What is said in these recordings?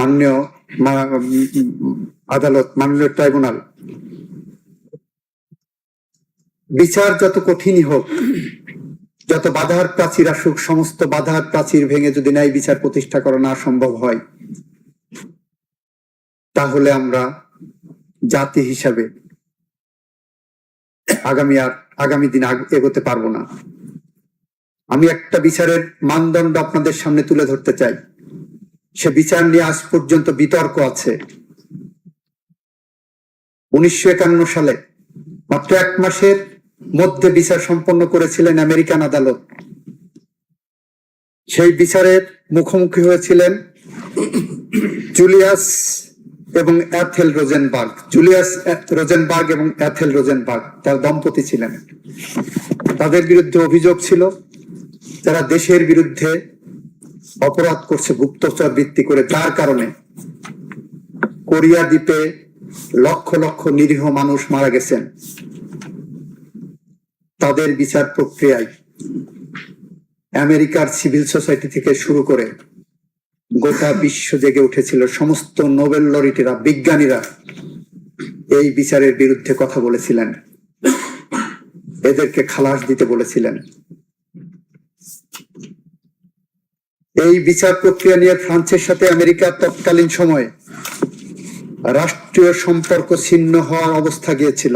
মাননীয় আদালত, মাননীয় ট্রাইব্যুনাল। বিচার যত কঠিনই হোক, যত বাধার প্রাচীর আসুক, সমস্ত বাধার প্রাচীর ভেঙে যদি ন্যায় বিচার প্রতিষ্ঠা করা না সম্ভব হয়, তাহলে আমরা জাতি হিসাবে আগামী আর, আগামী দিন এগোতে পারব না। আমি একটা বিচারের মানদণ্ড আপনাদের সামনে তুলে ধরতে চাই। সে বিচার নিয়ে আজ পর্যন্ত বিতর্ক আছে। উনিশশো একান্ন সালে, মাত্র এক মাসের মধ্যে বিচার সম্পন্ন করেছিলেন আমেরিকান আদালত। সেই বিচারের মুখোমুখি হয়েছিলেন জুলিয়াস এবং অ্যাথেল রোজেনবার্গ। জুলিয়াস রোজেনবার্গ এবং অ্যাথেল রোজেনবার্গ তার দম্পতি ছিলেন। তাদের বিরুদ্ধে অভিযোগ ছিল, যারা দেশের বিরুদ্ধে অপরাধ করছে গুপ্তচর ভিত্তি করে, যার কারণে কোরিয়া দ্বীপে লক্ষ লক্ষ নিরীহ মানুষ মারা গেছেন। তাদের বিচার প্রক্রিয়ায় আমেরিকার সিভিল সোসাইটি থেকে শুরু করে গোটা বিশ্ব জেগে উঠেছিল সমস্ত নোবেল লরিটিরা, বিজ্ঞানীরা এই বিচারের বিরুদ্ধে কথা বলেছিলেন। এদেরকে খালাস দিতে বলেছিলেন। এই বিচার প্রক্রিয়া নিয়ে ফ্রান্সের সাথে আমেরিকার তৎকালীন সময়ে রাষ্ট্রীয় সম্পর্ক ছিন্ন হওয়ার অবস্থা গিয়েছিল।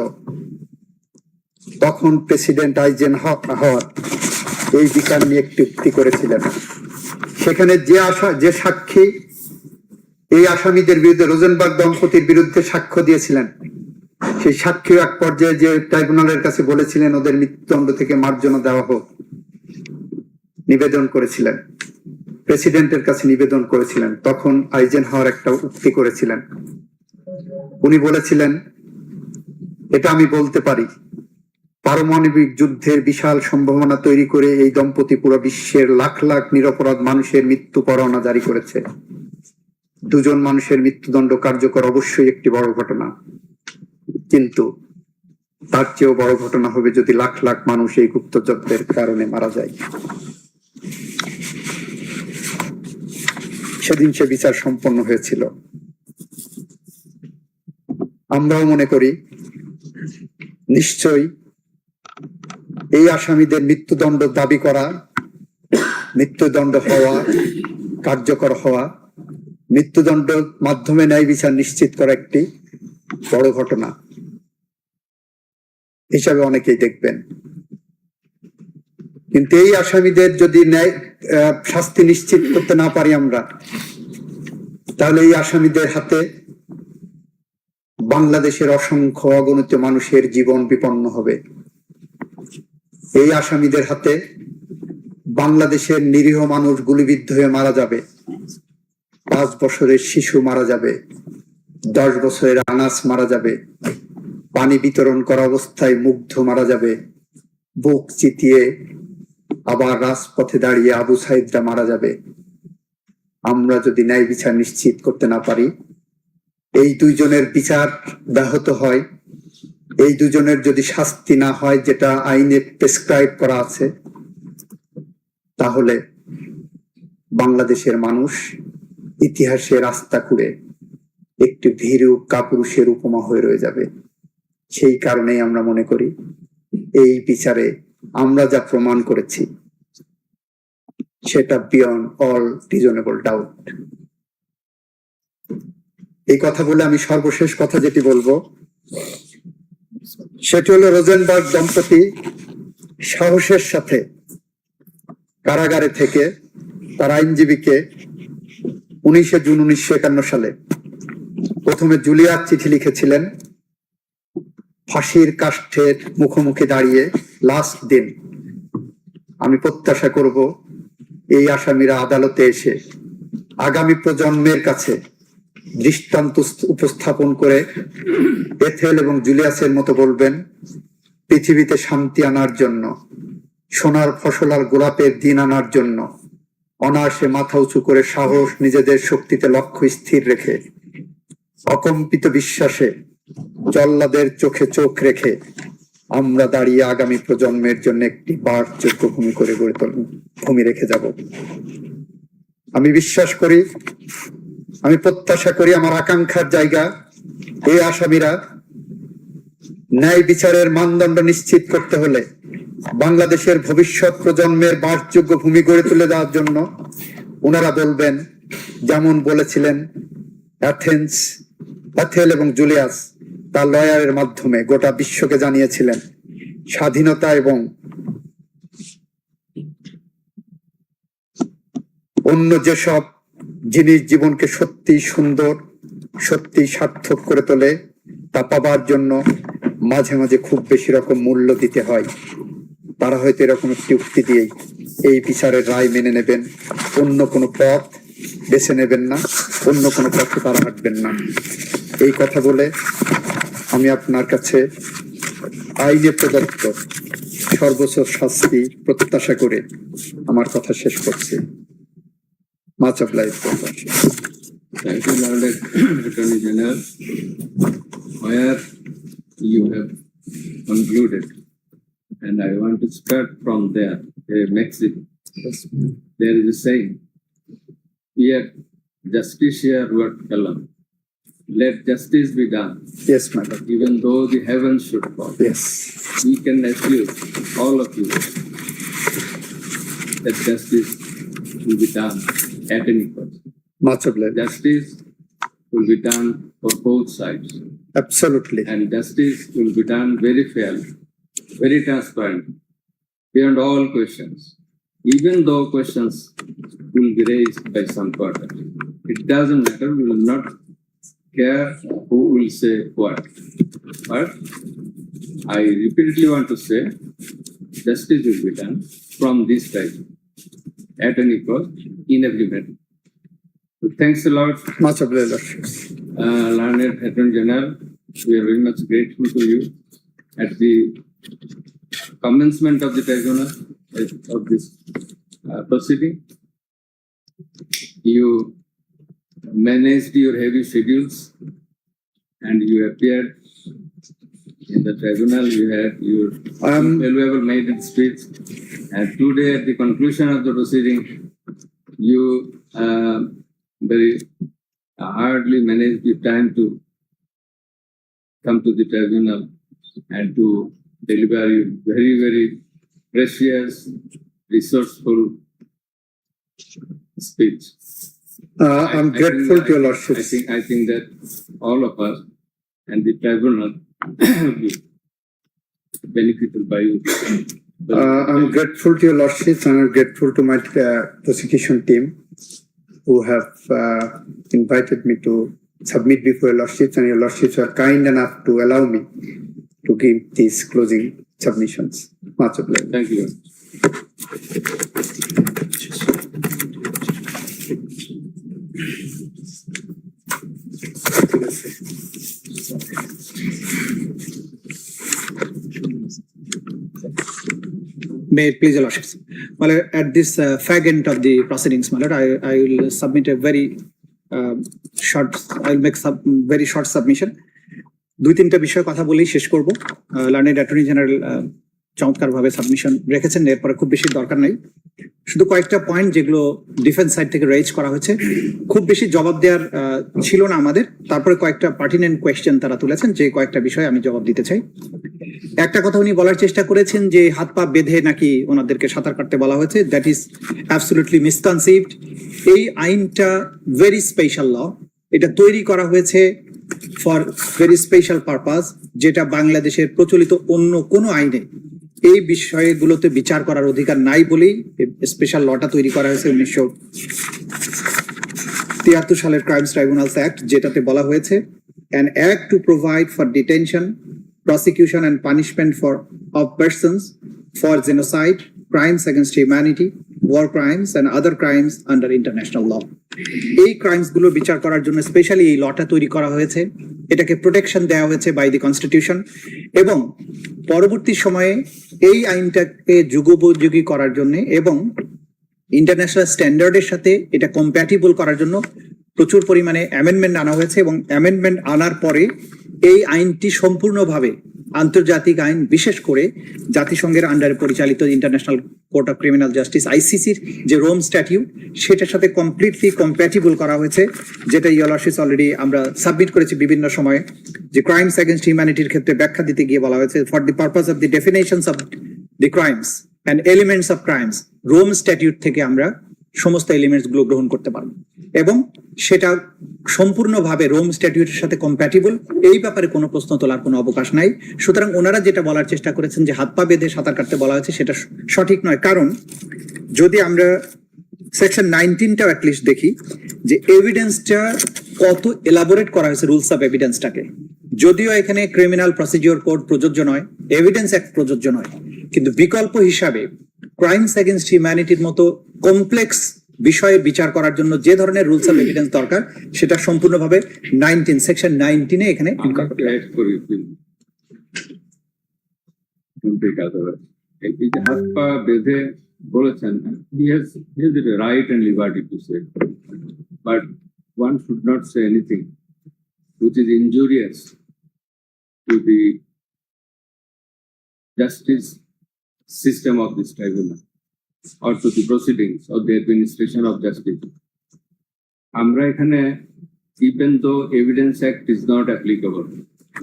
তখন প্রেসিডেন্ট আইজেন হাওয়ার এই বিচার নিয়ে একটি উক্তি করেছিলেন। সেখানে যে আশা, যে সাক্ষী এই আসামিদের বিরুদ্ধে, রোজেনবার্গ দম্পতির বিরুদ্ধে সাক্ষ্য দিয়েছিলেন, সেই সাক্ষী এক পর্যায়ে যে ট্রাইব্যুনালের কাছে বলেছিলেন, ওদের মৃত্যুদণ্ড থেকে মার্জনা দেওয়া হোক। নিবেদন করেছিলেন। প্রেসিডেন্টের কাছে নিবেদন করেছিলেন। তখন আইজেন হাওয়ার একটা উক্তি করেছিলেন। উনি বলেছিলেন, এটা আমি বলতে পারি। পারমাণবিক যুদ্ধের বিশাল সম্ভাবনা তৈরি করে এই দম্পতি পুরো বিশ্বের লাখ লাখ নিরপরাধ মানুষের মৃত্যু পরোয়ানা জারি করেছে। দুজন মানুষের মৃত্যুদণ্ড কার্যকর অবশ্যই একটি বড় ঘটনা। কিন্তু তার চেয়েও বড় ঘটনা হবে যদি লাখ লাখ মানুষ এই গুপ্তচরদের কারণে মারা যায়। সেদিন সে বিচার সম্পন্ন হয়েছিল। আমরাও মনে করি, নিশ্চয়ই এই আসামিদের মৃত্যুদণ্ড দাবি করা, মৃত্যুদণ্ড হওয়া, কার্যকর হওয়া, মৃত্যুদণ্ড মাধ্যমে ন্যায় বিচার নিশ্চিত করা একটি বড় ঘটনা। হিসাবে অনেকেই দেখবেন। কিন্তু এই আসামিদের যদি ন্যায় শাস্তি নিশ্চিত করতে না পারি আমরা, তাহলে এই আসামিদের হাতে বাংলাদেশের অসংখ্য অগণিত মানুষের জীবন বিপন্ন হবে। এই আসামিদের হাতে বাংলাদেশের নিরীহ মানুষ গুলিবিদ্ধ হয়ে মারা যাবে, পাঁচ বছরের শিশু মারা যাবে, দশ বছরের আনাস মারা যাবে, পানি বিতরণ করা অবস্থায় মুগ্ধ মারা যাবে, বুক চিতিয়ে আবার রাজপথে দাঁড়িয়ে আবু সাইদরা মারা যাবে। আমরা যদি ন্যায় বিচার নিশ্চিত করতে না পারি, এই দুইজনের বিচার ব্যাহত হয়। এই দুজনের যদি শাস্তি না হয়, যেটা আইনে প্রেসক্রাইব করা আছে, তাহলে বাংলাদেশের মানুষ ইতিহাসে রাস্তা খুঁড়ে একটি ভীরু কাপুরুষের উপমা হয়ে রয়ে যাবে। সেই কারণেই আমরা মনে করি, এই বিচারে আমরা যা প্রমাণ করেছি, সেটা বিয়ন্ড অল রিজনেবল ডাউট এই কথা বলে আমি সর্বশেষ কথা যেটি বলব, সেটি হলো রোজেনবার্গ দম্পতি সাহসের সাথে কারাগারে থেকে তার আইনজীবীকে উনিশে জুন উনিশশো একান্ন সালে প্রথমে জুলিয়ার চিঠি লিখেছিলেন। ফাঁসির কাষ্ঠের মুখোমুখি দাঁড়িয়ে লাস্ট দিন আমি প্রত্যাশা করব এই আসামিরা আদালতে এসে আগামী প্রজন্মের কাছে দৃষ্টান্ত উপস্থাপন করে এথেল এবং জুলিয়াসের মতো বলবেন, পৃথিবীতে শান্তি আনার জন্য, সোনার ফসল আর গোলাপের দিন আনার জন্য, অনায়াসে মাথা উঁচু করে সাহস নিজেদের শক্তিতে লক্ষ্য স্থির রেখে, অকম্পিত বিশ্বাসে চোখে চোখ রেখে আমরা দাঁড়িয়ে আগামী প্রজন্মের জন্য একটি বারযোগ্য ভূমি করে গড়ে তোল ভূমি রেখে যাব। আমি বিশ্বাস করি, আমি প্রত্যাশা করি আমার আকাঙ্ক্ষার জায়গা এই আসামিরা ন্যায় বিচারের মানদণ্ড নিশ্চিত করতে হলে বাংলাদেশের ভবিষ্যৎ প্রজন্মের বাসযোগ্য ভূমি গড়ে তুলে দেওয়ার জন্য ওনারা বলবেন, যেমন বলেছিলেন অ্যাথেন্স, অ্যাথেল এবং জুলিয়াস তার লয়ারের মাধ্যমে গোটা বিশ্বকে জানিয়েছিলেন স্বাধীনতা এবং অন্য যেসব জিনিস জীবনকে সত্যি সুন্দর সত্যি সার্থক করে তোলে, তা পাবার জন্য মাঝে মাঝে খুব বেশি রকম মূল্য দিতে হয়। তারা হয়তো এরকম একটি উক্তি দিয়েই এই বিচারের রায় মেনে নেবেন। অন্য কোনো পথ বেছে নেবেন না, অন্য কোনো পথে তারা হাঁটবেন না। এই কথা বলে আমি আপনার কাছে আইনে প্রদত্ত সর্বোচ্চ শাস্তি প্রত্যাশা করে আমার কথা শেষ করছি much of life Thank you, Lord Attorney General. Where you have concluded, and I want to start from there, a maxim. There is a saying, here justicia ruat calam. Let justice be done, Yes, madam. even though the heavens should fall. Yes. We can assure, all of you, that justice will be done at any cost. Much of life. justice will be done for both sides Absolutely. and justice will be done very fairly, very transparent, beyond all questions. Even though questions will be raised by some quarter, it doesn't matter, we will not care who will say what. But I repeatedly want to say, justice will be done from this side at any cost, in every matter. So Thanks a lot Much of life. uh, learned Attorney General, we are very much grateful to you at the commencement of the tribunal uh, of this uh, proceeding. You managed your heavy schedules and you appeared in the tribunal. You had your Um, valuable maiden speech. And today, at the conclusion of the proceeding, you uh, very hardly managed the time to come to the tribunal and to deliver your very, very precious, resourceful speech. Uh, I- I'm I think- grateful to your I lordship. think, I think that all of us and the tribunal will be benefited by you. Uh, I'm grateful to your lordship and I'm grateful to my uh, prosecution team who have uh, invited me to submit before your lordships and your lordships are kind enough to allow me to give these closing submissions. Much obliged. Thank you. May it please your lordships. Well, at this uh, fag end of the proceedings, my lord, I, I will submit a very uh, short, I'll make sub, very short submission. দুই তিনটা বিষয়ে কথা বলেই শেষ করব। Learned attorney general চমৎকার ভাবে submission রেখেছেন। এরপরে খুব বেশি দরকার নাই। শুধু কয়েকটা পয়েন্ট যেগুলো ডিফেন্স সাইড থেকে রেজ করা হয়েছে। খুব বেশি জবাব দেওয়ার ছিল না আমাদের। তারপরে কয়েকটা পার্টিনেন্ট কোয়েশ্চেন তারা তুলেছেন। যে কয়েকটা বিষয়ে আমি জবাব দিতে চাই। একটা কথা উনি বলার চেষ্টা করেছেন যে হাত পা বেঁধে নাকি ওনাদেরকে সাঁতার কাটতে বলা হয়েছে। দ্যাট ইজ অ্যাবসলিউটলি মিসকনসিভড এই আইনটা ভেরি স্পেশাল ল এটা তৈরি করা হয়েছে ফর ভেরি স্পেশাল পারপাস যেটা বাংলাদেশের প্রচলিত অন্য কোনো আইনে এই বিষয়গুলোতে বিচার করার অধিকার নাই বলেই স্পেশাল লটা তৈরি করা হয়েছে উনিশশো তিয়াত্তর সালের ক্রাইমস ট্রাইব্যুনালস অ্যাক্ট যেটাতে বলা হয়েছে, an act to provide for detention prosecution and punishment for, of persons for genocide, crimes against humanity, war crimes, and other crimes under international law. এই ক্রাইমসগুলো বিচার করার জন্য স্পেশালি এই লটা তৈরি করা হয়েছে। এটাকে প্রোটেকশন দেওয়া হয়েছে বাই দি কনস্টিটিউশন এবং পরবর্তী সময়ে এই আইনটাকে যুগোপযোগী করার জন্য এবং ইন্টারন্যাশনাল স্ট্যান্ডার্ডের সাথে এটা কম্প্যাটিবল করার জন্য প্রচুর পরিমাণে অ্যামেন্ডমেন্ট আনা হয়েছে এবং অ্যামেন্ডমেন্ট আনার পরে এই আইনটি সম্পূর্ণভাবে আন্তর্জাতিক আইন, বিশেষ করে জাতিসংঘের আন্ডারে পরিচালিত International Court of Criminal Justice আইসিসির যে রোম স্ট্যাটিউ সেটার সাথে কমপ্লিটলি কম্প্যাটিবল করা হয়েছে, যেটা ইয়লার্সিস অলরেডি আমরা সাবমিট করেছি বিভিন্ন সময়ে, যে ক্রাইমস এগেনস্ট হিউম্যানিটির ক্ষেত্রে ব্যাখ্যা দিতে গিয়ে বলা হয়েছে for the purpose of the definitions of the crimes and elements of crimes Rome statute থেকে আমরা সমস্ত এলিমেন্টসগুলো গ্রহণ করতে পারব। এবং সেটা সম্পূর্ণভাবে রোম স্ট্যাটিউটের সাথে কম্প্যাটিবল এই ব্যাপারে কোনো প্রশ্ন তোলার কোনো অবকাশ নাই। সুতরাং ওনারা যেটা বলার চেষ্টা করেছেন যে হাত পা বেঁধে সাঁতার কাটতে বলা হয়েছে, সেটা সঠিক নয়। কারণ যদি আমরা সেকশন নাইনটিনটাও অ্যাটলিস্ট দেখি, যে এভিডেন্সটা কত এলাবোরেট করা হয়েছে রুলস অফ এভিডেন্সটাকে যদিও এখানে ক্রিমিনাল প্রসিডিওর কোড প্রযোজ্য নয় এভিডেন্স অ্যাক্ট প্রযোজ্য নয়। কিন্তু বিকল্প হিসাবে ক্রাইমস এগেনস্ট হিউম্যানিটির মতো কমপ্লেক্স বিষয়ে বিচার করার জন্য যে ধরনের রুলস অফ এভিডেন্স দরকার সেটা সম্পূর্ণভাবে নাইনটিন সেকশন নাইনটিনে এখানে বলেছেন right and liberty to should not say anything which is injurious to the justice system of this tribunal or to the proceedings of the administration of justice আমরা এখানে even though Evidence Act is not applicable,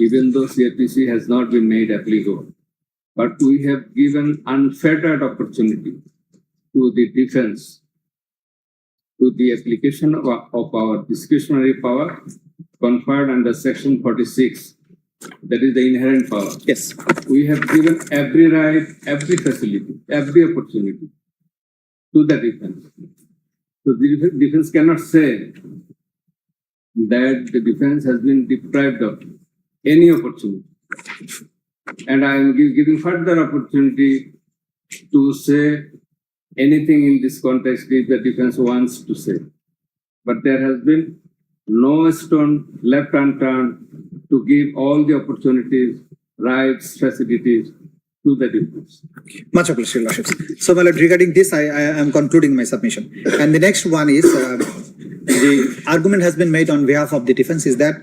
even though CRPC has not been made applicable, but we have given unfettered opportunity to the defense to the application of, of our discretionary power conferred under section forty-six, that is the inherent power. Yes. We have given every right, every facility, every opportunity to the defense. So the defense cannot say that the defense has been deprived of any opportunity. And I am giving further opportunity to say anything in this context if the defense wants to say. But there has been no stone left unturned to give all the opportunities, rights, facilities to the defense. Much appreciated, Your Lordships. So, my lord, regarding this, I, I am concluding my submission. And the next one is, uh, the argument has been made on behalf of the defense is that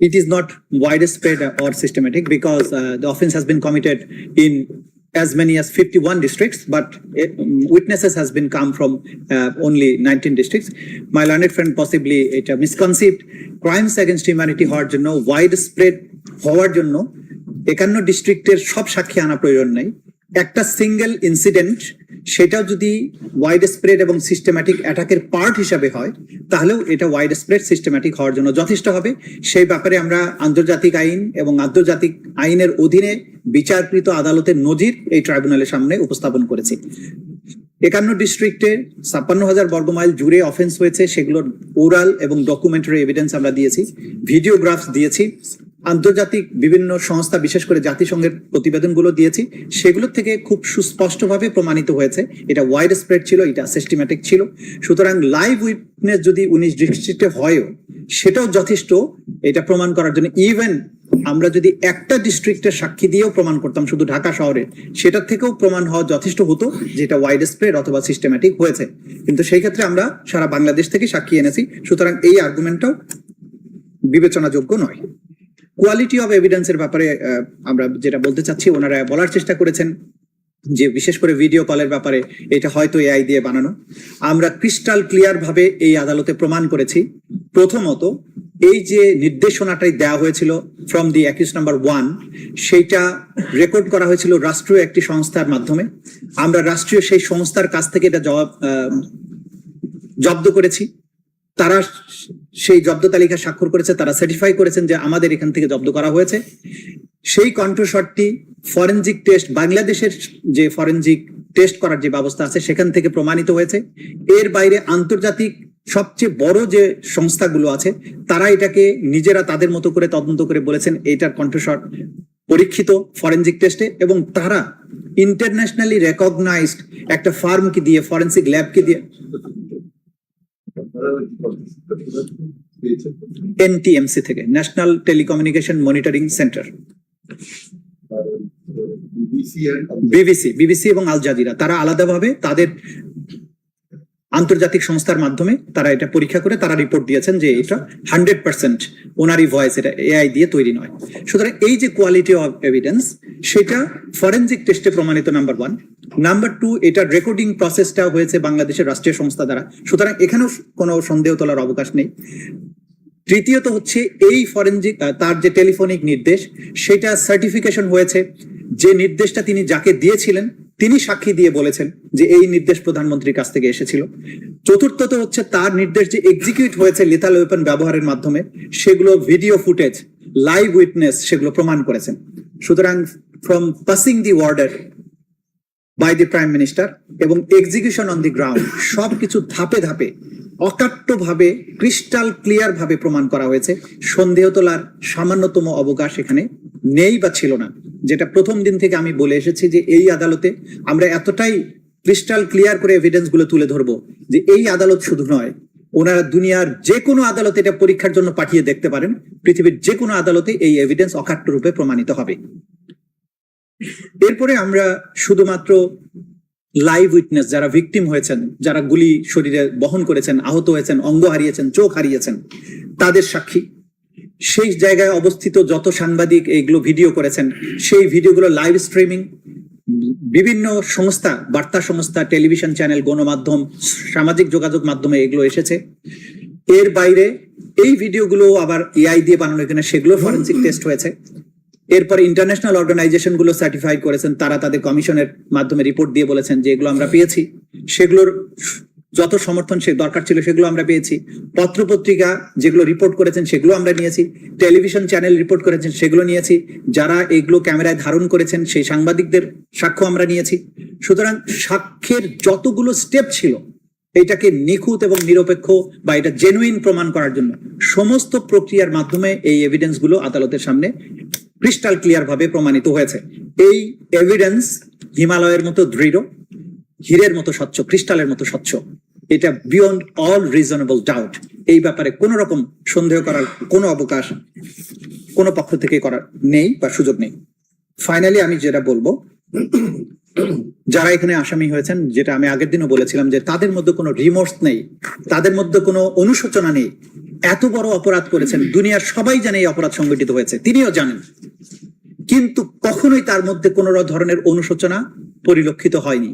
it is not widespread or systematic because uh, the offense has been committed in as many as 51 districts, but it, witnesses has been come from uh, only 19 districts. My learned friend possibly it a misconceived crimes against humanity হওয়ার জন্য widespread হওয়ার জন্য একান্ন ডিস্ট্রিক্টের সব সাক্ষী আনা প্রয়োজন নেই একটা সিঙ্গেল ইনসিডেন্ট সেটাও যদি ওয়াইড স্প্রেড এবং সিস্টেম্যাটিক অ্যাটাকের পার্ট হিসাবে হয়, তাহলেও এটা ওয়াইড স্প্রেড সিস্টেম্যাটিক হওয়ার জন্য যথেষ্ট হবে। সেই ব্যাপারে আমরা আন্তর্জাতিক আইন এবং আন্তর্জাতিক আইনের অধীনে বিচারকৃত আদালতের নজির এই ট্রাইব্যুনালের সামনে উপস্থাপন করেছি। একান্ন ডিস্ট্রিক্টে ছাপ্পান্ন হাজার বর্গমাইল জুড়ে অফেন্স হয়েছে, সেগুলোর ওরাল এবং ডকুমেন্টারি এভিডেন্স আমরা দিয়েছি ভিডিওগ্রাফস দিয়েছি। আন্তর্জাতিক বিভিন্ন সংস্থা, বিশেষ করে জাতিসংঘের প্রতিবেদনগুলো দিয়েছি, সেগুলোর থেকে খুব সুস্পষ্টভাবে প্রমাণিত হয়েছে। এটা ওয়াইড স্প্রেড ছিল, এটা সিস্টেম্যাটিক ছিল। সুতরাং লাইভ উইটনেস যদি উনিশ ডিস্ট্রিক্টে হয়ও, সেটাও যথেষ্ট। এটা প্রমাণ করার জন্য ইভেন আমরা যদি একটা ডিস্ট্রিক্টের সাক্ষী দিয়েও প্রমাণ করতাম, শুধু ঢাকা শহরে সেটার থেকেও প্রমাণ হওয়া যথেষ্ট হতো যেটা ওয়াইড স্প্রেড অথবা সিস্টেম্যাটিক হয়েছে। কিন্তু সেই ক্ষেত্রে আমরা সারা বাংলাদেশ থেকে সাক্ষী এনেছি, সুতরাং এই আর্গুমেন্টটাও বিবেচনাযোগ্য নয়। কোয়ালিটি অফ এভিডেন্সের ব্যাপারে আমরা যেটা বলতে চাচ্ছি, ওনারা বলার চেষ্টা করেছেন যে বিশেষ করে ভিডিও কলের ব্যাপারে এটা হয়তো এআই দিয়ে বানানো। আমরা ক্রিস্টাল ক্লিয়ার ভাবে এই আদালতে প্রমাণ করেছি। প্রথমত, এই যে নির্দেশনাটাই দেওয়া হয়েছিল from the accuse number one সেইটা রেকর্ড করা হয়েছিল রাষ্ট্রীয় একটি সংস্থার মাধ্যমে। আমরা রাষ্ট্রীয় সেই সংস্থার কাছ থেকে এটা জবাব জব্দ করেছি। তারা সেই জব্দ তালিকা স্বাক্ষর করেছে, তারা সার্টিফাই করেছেন যে আমাদের এখান থেকে জব্দ করা হয়েছে। সেই কণ্ঠস্বরটি ফরেনজিক টেস্ট বাংলাদেশের যে ফরেনজিক টেস্ট করার যে ব্যবস্থা আছে, সেখান থেকে প্রমাণিত হয়েছে। এর বাইরে আন্তর্জাতিক সবচেয়ে বড় যে সংস্থাগুলো আছে, তারা এটাকে নিজেরা তাদের মতো করে তদন্ত করে বলেছেন, এইটার কণ্ঠস্বর পরীক্ষিত ফরেনজিক টেস্টে এবং তারা ইন্টারন্যাশনালি রেকগনাইজড একটা ফার্মকে দিয়ে ফরেনসিক ল্যাবকে দিয়ে এনটিএমসি থেকে National Telecommunication Monitoring Centre BBC BBC এবং আল জাজিরা তারা আলাদাভাবে তাদের আন্তর্জাতিক সংস্থার মাধ্যমে তারা এটা পরীক্ষা করে, তারা রিপোর্ট দিয়েছেন যে এটা হান্ড্রেড পার্সেন্ট ওনারই ভয়েস এটা এআই দিয়ে তৈরি নয়। সুতরাং এই যে কোয়ালিটি অফ এভিডেন্স সেটা ফরেনজিক টেস্টে প্রমাণিত নাম্বার ওয়ান নাম্বার টু এটার রেকর্ডিং প্রসেসটা হয়েছে বাংলাদেশের রাষ্ট্রীয় সংস্থা দ্বারা। সুতরাং এখানেও কোনো সন্দেহ তোলার অবকাশ নেই। তৃতীয়ত হচ্ছে এই ফরেনজিক তার যে টেলিফোনিক নির্দেশ, সেটা সার্টিফিকেশন হয়েছে। যে নির্দেশটা তিনি যাকে দিয়েছিলেন তিনি সাক্ষী দিয়ে বলেছেন যে এই নির্দেশ প্রধানমন্ত্রীর কাছ থেকে এসেছিল। চতুর্থত হচ্ছে তার নির্দেশ যে এক্সিকিউট হয়েছে লিথাল ওয়েপন ব্যবহারের মাধ্যমে, সেগুলো ভিডিও ফুটেজ লাইভ উইটনেস সেগুলো প্রমাণ করেছেন। সুতরাং from passing the order by the prime minister এবং এক্সিকিউশন অন দি গ্রাউন্ড সবকিছু ধাপে ধাপে অকাট্য ভাবে ক্রিস্টাল ক্লিয়ার ভাবে প্রমাণ করা হয়েছে। সন্দেহ তোলার সামান্যতম অবকাশ এখানে নেই বা ছিল না। যেটা প্রথম দিন থেকে আমি বলে এসেছি যে এই আদালতে আমরা এতটাই ক্রিস্টাল ক্লিয়ার করে এভিডেন্সগুলো তুলে ধরবো যে এই আদালত শুধু নয়, ওনারা দুনিয়ার যে কোনো আদালতে এটা পরীক্ষার জন্য পাঠিয়ে দেখতে পারেন, পৃথিবীর যে কোনো আদালতে এই এভিডেন্স অকাট্য রূপে প্রমাণিত হবে। এরপরে আমরা শুধুমাত্র লাইভ উইটনেস যারা ভিকটিম হয়েছেন, যারা গুলি শরীরে বহন করেছেন, আহত হয়েছেন, অঙ্গ হারিয়েছেন, চোখ হারিয়েছেন, তাদের সাক্ষী। সেই জায়গায় অবস্থিত যত সাংবাদিক এগুলো ভিডিও করেছেন, সেই ভিডিওগুলো লাইভ স্ট্রিমিং বিভিন্ন সংস্থা, বার্তা সংস্থা টেলিভিশন চ্যানেল গণমাধ্যম, সামাজিক যোগাযোগ মাধ্যমে এগুলো এসেছে। এর বাইরে এই ভিডিওগুলো আবার এআই দিয়ে বানানো কিনা সেগুলো ফরেন্সিক টেস্ট হয়েছে। এরপর ইন্টারন্যাশনাল অর্গানাইজেশনগুলো সার্টিফাই করেছেন, তারা তাদের কমিশনের মাধ্যমে রিপোর্ট দিয়ে বলেছেন যে এগুলো আমরা পেয়েছি। সেগুলোর যত সমর্থন সে দরকার ছিল সেগুলো আমরা পেয়েছি। পত্রপত্রিকা যেগুলো রিপোর্ট করেছেন সেগুলো আমরা নিয়েছি। টেলিভিশন চ্যানেল রিপোর্ট করেছেন সেগুলো নিয়েছি। যারা এগুলো ক্যামেরায় ধারণ করেছেন সেই সাংবাদিকদের সাক্ষ্য আমরা নিয়েছি। সুতরাং সাক্ষ্যের যতগুলো স্টেপ ছিল, এটাকে নিখুঁত এবং নিরপেক্ষ বা এটা জেনুইন প্রমাণ করার জন্য সমস্ত প্রক্রিয়ার মাধ্যমে এই এভিডেন্সগুলো আদালতের সামনে ক্রিস্টাল ক্লিয়ার ভাবে প্রমাণিত হয়েছে। এই এভিডেন্স হিমালয়ের মতো দৃঢ়, হীরের মতো স্বচ্ছ ক্রিস্টালের মতো স্বচ্ছ। এটা বিয়ন্ড অল রিজনেবল ডাউট এই ব্যাপারে কোন রকম সন্দেহ করার কোনো অবকাশ কোনো পক্ষ থেকে করার নেই বা সুযোগ নেই। ফাইনালি আমি যেটা বলব, যারা এখানে আসামি হয়েছেন, যেটা আমি আগের দিনও বলেছিলাম যে তাদের মধ্যে কোনো রিমোর্স নেই, তাদের মধ্যে কোনো অনুশোচনা নেই। এত বড় অপরাধ করেছেন, দুনিয়ার সবাই জানে এই অপরাধ সংগঠিত হয়েছে, তিনিও জানেন। কিন্তু কখনোই তার মধ্যে কোনো ধরনের অনুশোচনা পরিলক্ষিত হয়নি।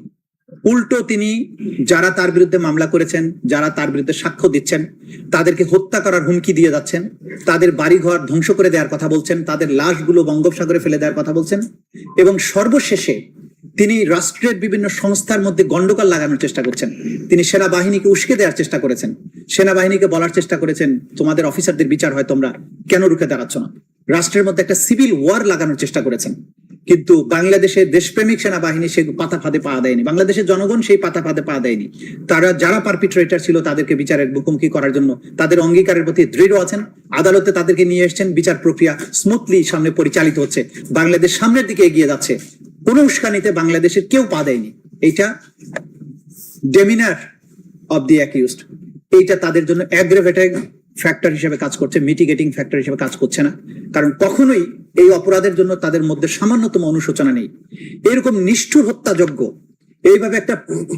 উল্টো তিনি যারা তার বিরুদ্ধে মামলা করেছেন, যারা তার বিরুদ্ধে সাক্ষ্য দিচ্ছেন, তাদেরকে হত্যা করার হুমকি দিয়ে যাচ্ছেন, তাদের বাড়িঘর ধ্বংস করে দেওয়ার কথা বলছেন, তাদের লাশগুলো বঙ্গোপসাগরে ফেলে দেওয়ার কথা বলছেন এবং সর্বশেষে তিনি রাষ্ট্রের বিভিন্ন সংস্থার মধ্যে গন্ডগোল লাগানোর চেষ্টা করছেন। তিনি সেনাবাহিনীকে উস্কে দেওয়ার চেষ্টা করেছেন। সেনাবাহিনীকে বলার চেষ্টা করেছেন, তোমাদের অফিসারদের বিচার হয় তোমরা। কেন রুখে দাঁড়াচ্ছ না? রাষ্ট্রের মধ্যে একটা সিভিল ওয়ার লাগানোর চেষ্টা করেছেন। কিন্তু বাংলাদেশের দেশপ্রেমিক সেনাবাহিনী সে পাতা ফাঁদে পা দেয়নি। বাংলাদেশের জনগণ সেই পাতা ফাঁদে পা দেয়নি। তারা যারা পারপিট্রেটার ছিল তাদেরকে বিচারের মুখোমুখি করার জন্য তাদের অঙ্গীকারের প্রতি দৃঢ় আছেন। আদালতে তাদেরকে নিয়ে এসেছেন। বিচার প্রক্রিয়া স্মুথলি সামনে পরিচালিত হচ্ছে। বাংলাদেশ সামনের দিকে এগিয়ে যাচ্ছে। কোনো উস্কানিতে বাংলাদেশের কেউ পা দেয়নি। এইটা ডেমিনার অব দি অ্যাকিউজড এইটা তাদের জন্য অ্যাগ্রেভেটিং ফ্যাক্টর হিসেবে কাজ করছে মিটিগেটিং ফ্যাক্টর হিসেবে কাজ করছে না। কারণ কখনোই এই অপরাধের জন্য তাদের মধ্যে সামান্যতম অনুশোচনা নেই। এরকম নিষ্ঠুর হত্যাযোগ্য এইভাবে একটা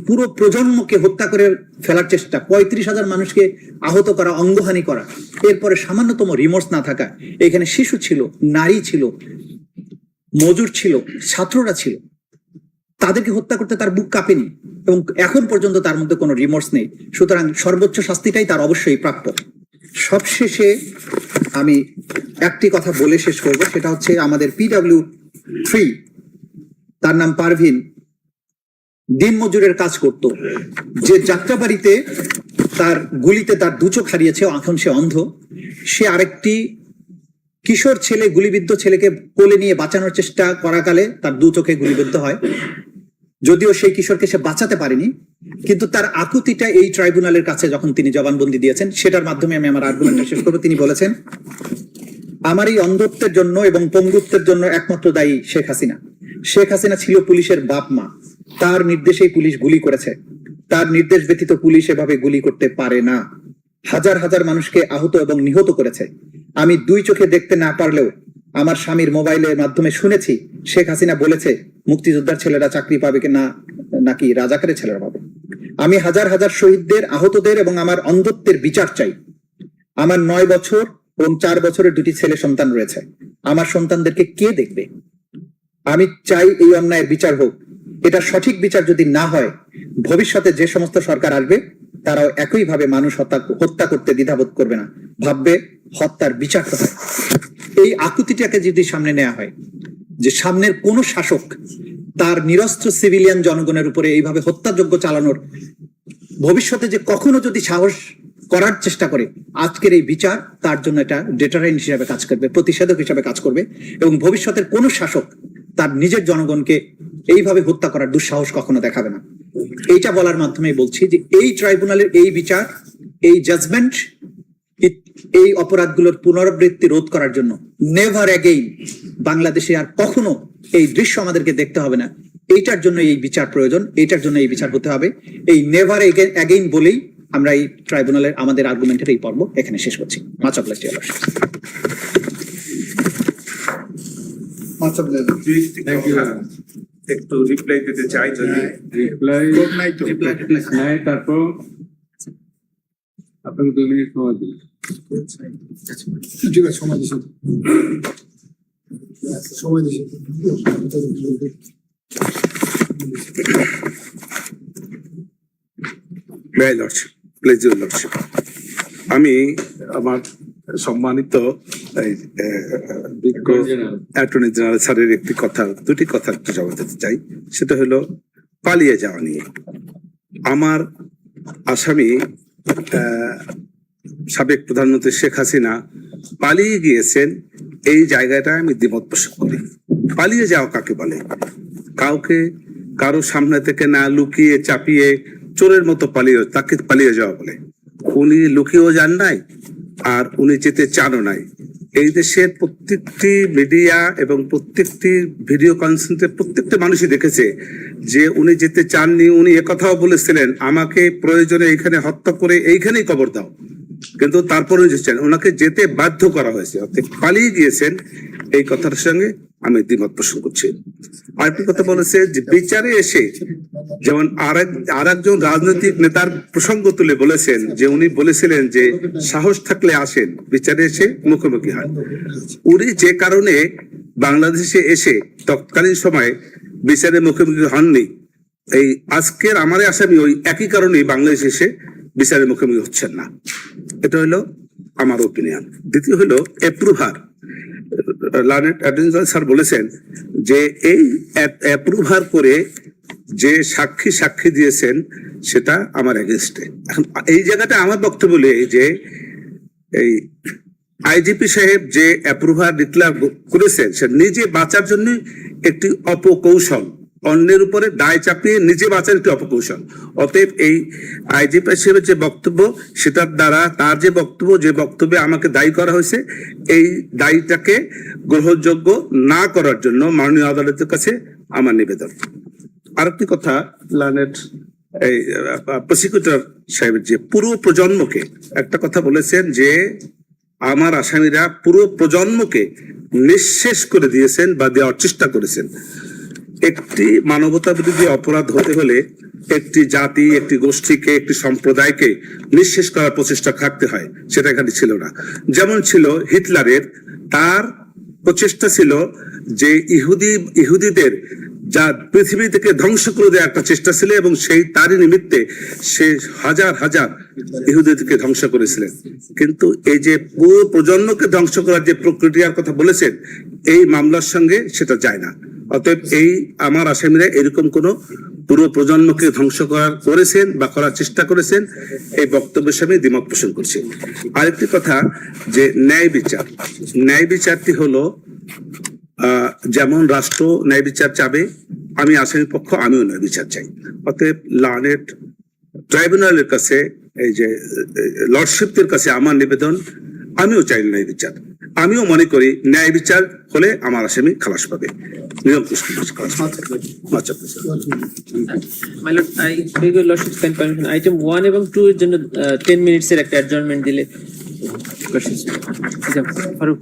পুরো প্রজন্মকে হত্যা করে ফেলার চেষ্টা, পঁয়ত্রিশ হাজার মানুষকে আহত করা, অঙ্গহানি করা, এরপরে সামান্যতম রিমোর্স না থাকা, এখানে শিশু ছিল, নারী ছিল, মজুর ছিল, ছাত্ররা ছিল, তাদেরকে হত্যা করতে তার বুক কাঁপেনি এবং এখন পর্যন্ত তার মধ্যে কোনো রিমোর্স নেই। সুতরাং সর্বোচ্চ শাস্তিটাই তার অবশ্যই প্রাপ্য। সবশেষে আমি একটি কথা বলে শেষ করব, সেটা হচ্ছে আমাদের পিডাব্লিউ থ্রি তার নাম পারভিন, দিন মজুরের কাজ করত। যে যাত্রাবাড়িতে তার গুলিতে তার দু চোখ হারিয়েছে এখন সে অন্ধ। সে আরেকটি কিশোর ছেলে, গুলিবিদ্ধ ছেলেকে কোলে নিয়ে বাঁচানোর চেষ্টা করাকালে তার দু চোখে গুলিবিদ্ধ হয়। যদিও সেই কিশোরকে সে বাঁচাতে পারেনি, কিন্তু তার আকুতিটা এই ট্রাইব্যুনালের কাছে যখন তিনি জবানবন্দি দিয়েছেন, সেটার মাধ্যমে আমি আমার আর্গুমেন্টটা শেষ করব। তিনি বলেছেন, আমার এই অন্ধত্বের জন্য এবং পঙ্গুত্বের জন্য একমাত্র দায়ী শেখ হাসিনা। শেখ হাসিনা ছিল পুলিশের বাপ মা। তার নির্দেশেই পুলিশ গুলি করেছে। তার নির্দেশ ব্যতীত পুলিশ এভাবে গুলি করতে পারে না। হাজার হাজার মানুষকে আহত এবং নিহত করেছে। আমি দুই চোখে দেখতে না পারলেও আমার স্বামীর মোবাইলের মাধ্যমে শুনেছি, শেখ হাসিনা বলেছে, মুক্তিযোদ্ধার ছেলেরা চাকরি পাবে কি না নাকি রাজাকারের ছেলেরা পাবে। আমি হাজার হাজার শহীদদের, আহতদের এবং আমার অন্ধত্বের বিচার চাই। আমার নয় বছর এবং চার বছরের দুটি ছেলে সন্তান রয়েছে। আমার সন্তানদেরকে কে দেখবে? আমি চাই এই অন্যায়ের বিচার হোক। এটা সঠিক বিচার যদি না হয়, ভবিষ্যতে যে সমস্ত সরকার আসবে, তারাও একইভাবে মানুষ হত্যা হত্যা করতে দ্বিধাবোধ করবে না। ভাববে হত্যার বিচারটা হয় এই আকুতিটাকে যদি সামনে নেওয়া হয়, যে সামনের কোন শাসক তার নিরস্ত্র সিভিলিয়ান জনগণের উপরে এইভাবে হত্যাযজ্ঞ চালানোর ভবিষ্যতে যে কখনো যদি সাহস করার চেষ্টা করে, আজকের এই বিচার তার জন্য এটা ডেটারেন্ট হিসাবে কাজ করবে, প্রতিষেধক হিসাবে কাজ করবে এবং ভবিষ্যতের কোন শাসক তার নিজের জনগণকে এইভাবে হত্যা করার দুঃসাহস কখনো দেখাবে না। এইটা বলার মাধ্যমে বলছি যে এই ট্রাইব্যুনালের এই বিচার, এই জাজমেন্ট এই অপরাধগুলোর পুনরাবৃত্তি রোধ করার জন্য নেভার অ্যাগেইন বাংলাদেশে আর কখনো এই দৃশ্য আমাদেরকে দেখতে হবে না। এইটার জন্য এই বিচার প্রয়োজন এইটার জন্য এই বিচার হতে হবে। এই নেভার অ্যাগেইন বলেই আমরা এই ট্রাইব্যুনালের আমাদের আর্গুমেন্টের এই পর্ব এখানে শেষ করছি। মাচ অফ একটু রিপ্লাই দিতে চাই যদি রিপ্লাই নাই তারপর আপনাকে দুই মিনিট সময় দিই। ঠিক আছে সময় দিছি সময় লর্ডশিপ প্লেজ লর্ডশিপ আমি আমার সম্মানিত অ্যাটর্নি জেনারেল স্যারের একটি কথা দুটি কথা একটু জবাব দিতে চাই। সেটা হলো পালিয়ে যাওয়া নিয়ে। আমার আসামি সাবেক প্রধানমন্ত্রী শেখ হাসিনা পালিয়ে গিয়েছেন, এই জায়গাটা আমি দ্বিমত পোষণ করি। পালিয়ে যাওয়া কাকে বলে? কাউকে কারও সামনে থেকে না লুকিয়ে চাপিয়ে চোরের মতো পালিয়ে, তাকে পালিয়ে যাওয়া বলে। উনি লুকিয়েও যান নাই, আর উনি যেতে চানও নাই। এই দেশের প্রত্যেকটি মিডিয়া এবং প্রত্যেকটি ভিডিও কনফারেন্সে প্রত্যেকটি মানুষই দেখেছে যে উনি যেতে চাননি, উনি একথাও বলেছিলেন, আমাকে প্রয়োজনে এইখানে হত্যা করে এইখানেই কবর দাও। কিন্তু তারপরে যেছেন ওনাকে যেতে বাধ্য করা হয়েছে। অর্থাৎ পালিয়ে গিয়েছেন এই কথার সঙ্গে আমি দ্বিমত পোষণ করছি। আরেকটি কথা বলেছে যে, বিচারে এসে যেমন আর একজন রাজনৈতিক নেতার প্রসঙ্গ তুলে বলেছেন যে, উনি বলেছিলেন যে, সাহস থাকলে আসেন, বিচারে এসে মুখোমুখি হন। উনি যে কারণে বাংলাদেশে এসে তৎকালীন সময় বিচারে মুখোমুখি হননি, এই আজকের আমার আসামি ওই একই কারণেই বাংলাদেশ এসে বিচারের মুখোমুখি হচ্ছেন না। এটা হলো আমার ওপিনিয়ন দ্বিতীয় হলো অ্যাপ্রুভার লার্নেট অ্যাডভেঞ্চার স্যার বলেছেন যে এই অ্যাপ্রুভার করে যে সাক্ষী সাক্ষী দিয়েছেন, সেটা আমার এগেনস্টে এখন এই জায়গাটা আমার বক্তব্য যে এই আইজিপি সাহেব যে অ্যাপ্রুভার ডিক্লেয়ার করেছেন, সে নিজে বাঁচার জন্য একটি অপকৌশল অন্যের উপরে দায় চাপিয়ে নিজে বাঁচার একটি অপকৌশল। অতএব এই আইজিপি সাহেবের যে বক্তব্য, সেটার দ্বারা তার যে বক্তব্য, যে বক্তব্যে আমাকে দায়ী করা হয়েছে, এই দায়ীটাকে গ্রহণযোগ্য না করার জন্য মাননীয় আদালতের কাছে আমার নিবেদন। আরেকটি কথা লানেট এই প্রসিকিউটর সাহেবের যে পুরো প্রজন্মকে একটা কথা বলেছেন যে, আমার আসামিরা পুরো প্রজন্মকে নিঃশেষ করে দিয়েছেন বা দেওয়ার চেষ্টা করেছেন। একটি মানবতা বিরোধী অপরাধ হতে হলে একটি জাতি, একটি গোষ্ঠীকে, একটি সম্প্রদায়কে নিঃশেষ করার প্রচেষ্টা থাকতে হয়, সেটা এখানে ছিল না। যেমন ছিল হিটলারের, তার প্রচেষ্টা ছিল যে ইহুদি, ইহুদিদের যা পৃথিবী থেকে ধ্বংস করে দেওয়ার একটা চেষ্টা ছিল এবং সেই তারই নিমিত্তে সে হাজার হাজার ইহুদিদেরকে ধ্বংস করেছিলেন। কিন্তু এই যে পুরো প্রজন্মকে ধ্বংস করার যে প্রক্রিয়ার কথা বলেছেন, এই মামলার সঙ্গে সেটা যায় না। অতএব এই আমার আসামিরা এরকম কোন পুরো প্রজন্মকে ধ্বংস করার করেছেন বা করার চেষ্টা করেছেন, এই বক্তব্যের সামনে দ্বিমত পোষণ করছি। আরেকটি কথা যে ন্যায় বিচার। ন্যায় বিচারটি হলো যেমন রাষ্ট্র ন্যায় বিচার চাবে, আমি আসামি পক্ষ, আমিও ন্যায় বিচার চাই। অতএব লার্নেট ট্রাইব্যুনালের কাছে, এই যে লর্ডশিপদের কাছে আমার নিবেদন, আমিও চাই ন্যায় বিচার। আমিও মনে করি ন্যায় বিচার হলে আমার আসামি খালাস পাবে. Item one এবং টু এর জন্য টেন মিনিটস এর একটা দিলে। ফারুক